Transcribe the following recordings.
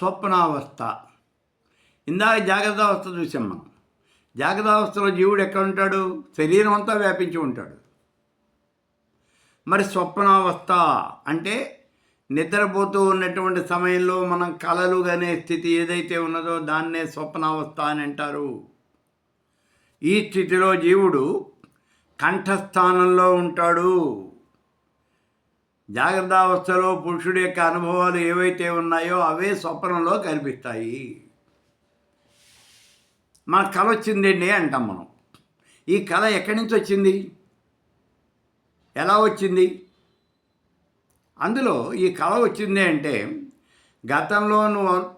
స్వప్నావస్థ. ఇందాక జాగ్రత్త అవస్థ చూసాం మనం. జాగ్రత్త అవస్థలో జీవుడు ఎక్కడ ఉంటాడు? శరీరం అంతా వ్యాపించి ఉంటాడు. మరి స్వప్నావస్థ అంటే నిద్రపోతూ ఉన్నటువంటి సమయంలో మనం కలలు అనే స్థితి ఏదైతే ఉన్నదో దాన్నే స్వప్నావస్థ అని అంటారు. ఈ స్థితిలో జీవుడు కంఠస్థానంలో ఉంటాడు. జాగ్రత్త అవస్థలో పురుషుడి యొక్క అనుభవాలు ఏవైతే ఉన్నాయో అవే స్వప్నంలో కనిపిస్తాయి. మన కళ వచ్చిందండి అంటాం మనం. ఈ కళ ఎక్కడి నుంచి వచ్చింది? ఎలా వచ్చింది? అందులో ఈ కళ వచ్చింది అంటే గతంలో నువ్వు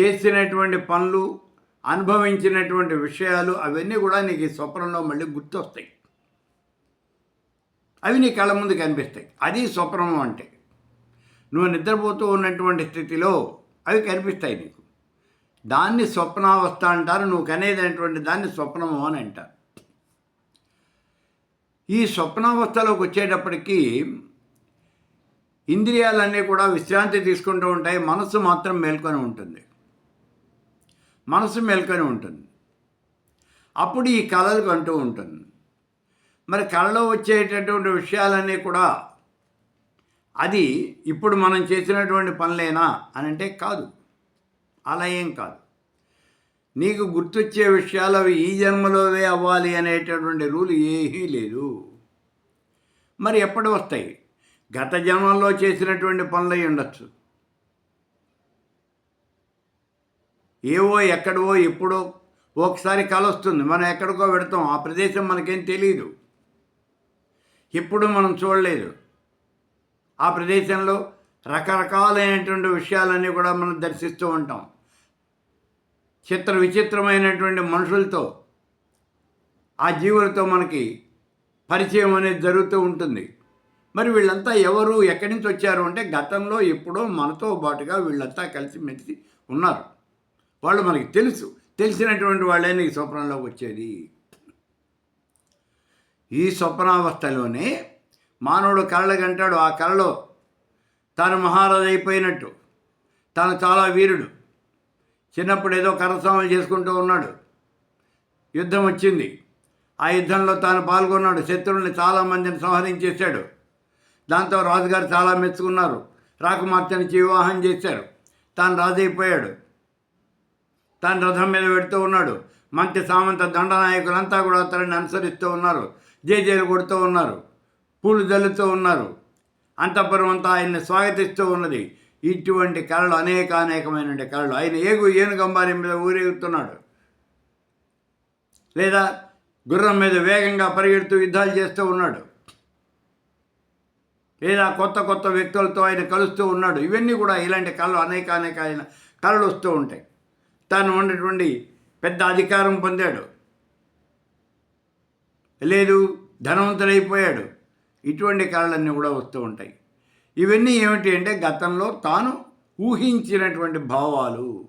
చేసినటువంటి పనులు అనుభవించినటువంటి విషయాలు అవన్నీ కూడా నీకు ఈ స్వప్నంలో మళ్ళీ గుర్తొస్తాయి. అవి నీ కళ్ళ ముందు కనిపిస్తాయి. అది స్వప్నము అంటే. నువ్వు నిద్రపోతూ ఉన్నటువంటి స్థితిలో అవి కనిపిస్తాయి నీకు. దాన్ని స్వప్నావస్థ అంటారు నువ్వు కనేటటువంటి దాన్ని స్వప్నము అని అంటారు. ఈ స్వప్నావస్థలోకి వచ్చేటప్పటికీ ఇంద్రియాలన్నీ కూడా విశ్రాంతి తీసుకుంటూ ఉంటాయి మనస్సు మాత్రం మేల్కొని ఉంటుంది. మనసు మేల్కొని ఉంటుంది. అప్పుడు ఈ కళలకు అంటూ ఉంటుంది. మరి కళలో వచ్చేటటువంటి విషయాలన్నీ కూడా అది ఇప్పుడు మనం చేసినటువంటి పనులేనా అని అంటే కాదు. అలా ఏం కాదు. నీకు గుర్తొచ్చే విషయాలు అవి ఈ జన్మలోవే అవ్వాలి అనేటటువంటి రూల్ ఏమీ లేదు. మరి ఎప్పుడు వస్తాయి? గత జన్మల్లో చేసినటువంటి పనులు ఉండొచ్చు. ఏవో ఎక్కడవో ఎప్పుడో ఒకసారి కలొస్తుంది. మనం ఎక్కడికో పెడతాం ఆ ప్రదేశం మనకేం తెలియదు ఎప్పుడూ మనం చూడలేదు. ఆ ప్రదేశంలో రకరకాలైనటువంటి విషయాలన్నీ కూడా మనం దర్శిస్తూ ఉంటాం. చిత్ర విచిత్రమైనటువంటి మనుషులతో ఆ జీవులతో మనకి పరిచయం అనేది జరుగుతూ ఉంటుంది. మరి వీళ్ళంతా ఎవరు ఎక్కడి నుంచి వచ్చారు అంటే గతంలో ఎప్పుడో మనతో పాటుగా వీళ్ళంతా కలిసి మెలిసి ఉన్నారు. వాళ్ళు మనకి తెలుసు. తెలిసినటువంటి వాళ్ళే ఈ స్వప్నంలోకి వచ్చేది. ఈ స్వప్నావస్థలోనే మానవుడు కళ్ళగంటాడు ఆ కళలో తాను మహారాజు అయిపోయినట్టు తాను చాలా వీరుడు. చిన్నప్పుడు ఏదో కరసాములు చేసుకుంటూ ఉన్నాడు. యుద్ధం వచ్చింది. ఆ యుద్ధంలో తాను పాల్గొన్నాడు. శత్రువుల్ని చాలామందిని సంహరించేశాడు. దాంతో రాజుగారు చాలా మెచ్చుకున్నారు. రాకుమార్తెనిచ్చి వివాహం చేశారు. తాను రాజు అయిపోయాడు. తాను రథం మీద పెడుతూ ఉన్నాడు. మంత్రి సామంత దండనాయకులంతా కూడా అతన్ని అనుసరిస్తూ ఉన్నారు. జేజేలు కొడుతూ ఉన్నారు పూలు జల్లుతూ ఉన్నారు. అంతఃపురం అంతా ఆయన్ని స్వాగతిస్తూ ఉన్నది. ఇటువంటి కళలు అనేక అనేకమైన కళలు. ఆయన ఏగు ఏనుగంబారి మీద ఊరేగుతున్నాడు. లేదా గుర్రం మీద వేగంగా పరిగెడుతూ యుద్ధాలు చేస్తూ ఉన్నాడు. లేదా కొత్త కొత్త వ్యక్తులతో ఆయన కలుస్తూ ఉన్నాడు. ఇవన్నీ కూడా ఇలాంటి కళలు అనేక అనేక ఆయన కళలు వస్తూ ఉంటాయి. తాను ఉన్నటువంటి పెద్ద అధికారం పొందాడు. లేదు ధనవంతుడైపోయాడు. ఇటువంటి కళలన్నీ కూడా వస్తూ ఉంటాయి. ఇవన్నీ ఏమిటి అంటే గతంలో తాను ఊహించినటువంటి భావాలు.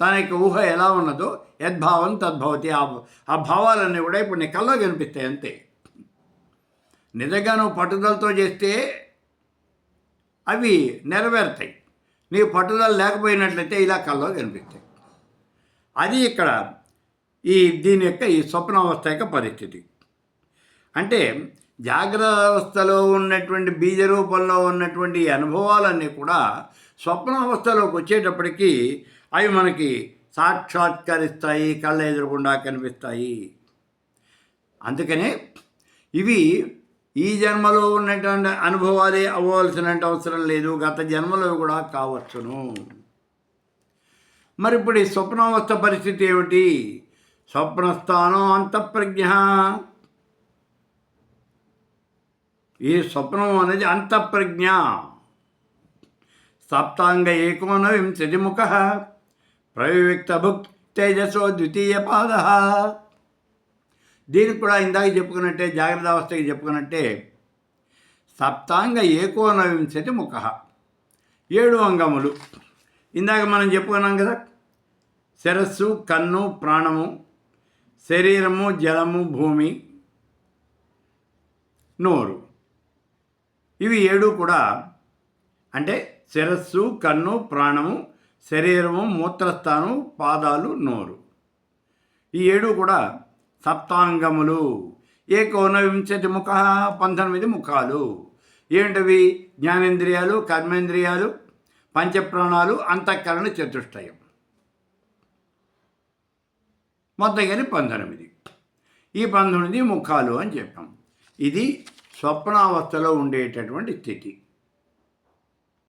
తన యొక్క ఊహ ఎలా ఉన్నదో యద్భావం తద్భవతి ఆ ఆ భావాలన్నీ కూడా ఇప్పుడు నీ కల్లో కనిపిస్తాయి అంతే. నిజంగా నువ్వు పట్టుదలతో చేస్తే అవి నెరవేరుతాయి. నీ పట్టుదల లేకపోయినట్లయితే ఇలా కల్లో కనిపిస్తాయి. అది ఇక్కడ ఈ దీని యొక్క ఈ స్వప్నావస్థ యొక్క పరిస్థితి. అంటే జాగ్రత్త అవస్థలో ఉన్నటువంటి బీజ రూపంలో ఉన్నటువంటి అనుభవాలన్నీ కూడా స్వప్నావస్థలోకి వచ్చేటప్పటికీ అవి మనకి సాక్షాత్కరిస్తాయి కళ్ళ ఎదురకుండా కనిపిస్తాయి. అందుకనే ఇవి ఈ జన్మలో ఉన్నటువంటి అనుభవాలే అవ్వవలసిన అవసరం లేదు గత జన్మలో కూడా కావచ్చును. మరి ఇప్పుడు ఈ స్వప్నావస్థ పరిస్థితి ఏమిటి? స్వప్నస్థానం అంతఃప్రజ్ఞ ఈ స్వప్నం అనేది అంతఃప్రజ్ఞ. సప్తాంగ ఏకోన వింశతిముఖ ప్రవివిక్త భుక్ తేజసో ద్వితీయ పాద. దీనికి కూడా ఇందాక చెప్పుకున్నట్టే జాగ్రత్త అవస్థకి చెప్పుకున్నట్టే సప్తాంగ ఏకోనవింశతి ముఖ ఏడు అంగములు. ఇందాక మనం చెప్పుకున్నాం కదా శిరస్సు కన్ను ప్రాణము శరీరము జలము భూమి నోరు. ఇవి ఏడు కూడా అంటే శిరస్సు కన్ను ప్రాణము శరీరము మూత్రస్థానం పాదాలు నోరు. ఈ ఏడు కూడా సప్తాంగములు. ఏకోనవింశతి ముఖ పంతొమ్మిది ముఖాలు. ఏంటవి? జ్ఞానేంద్రియాలు కర్మేంద్రియాలు పంచప్రాణాలు అంతఃకరణ చతుష్టయం. మొత్తం పంతొమ్మిది. ఈ పంతొమ్మిది ముఖాలు అని చెప్పాం. ఇది స్వప్నావస్థలో ఉండేటటువంటి స్థితి.